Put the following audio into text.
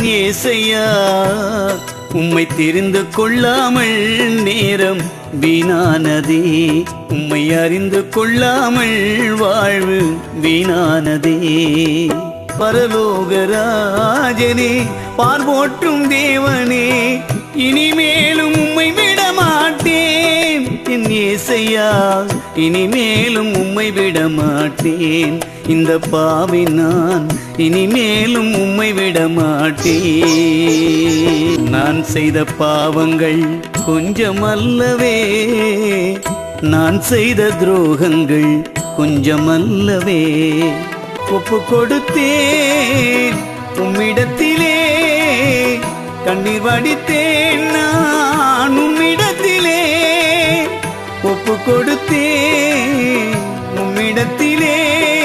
ஏசையா உம்மை தெரிந்து கொள்ளாமல் நேரம் வீணானதே. உம்மை அறிந்து கொள்ளாமல் வாழ்வு வீணானதே. பரலோகராஜனே பார்வோட்டும் தேவனே இனிமே மாட்டேன் என் ஏசையா இனிமேலும் உம்மை விட மாட்டேன் இந்த பாவி நான் இனிமேலும் உம்மை விட மாட்டேன் நான் செய்த பாவங்கள் கொஞ்சமல்லவே நான் செய்த துரோகங்கள் கொஞ்சமல்லவே. ஒப்பு கொடுத்தேன் உம்மிடத்திலே கண்ணீர் வடித்தேன் நான். உம்மிடத்திலே கொடுத்தேன்.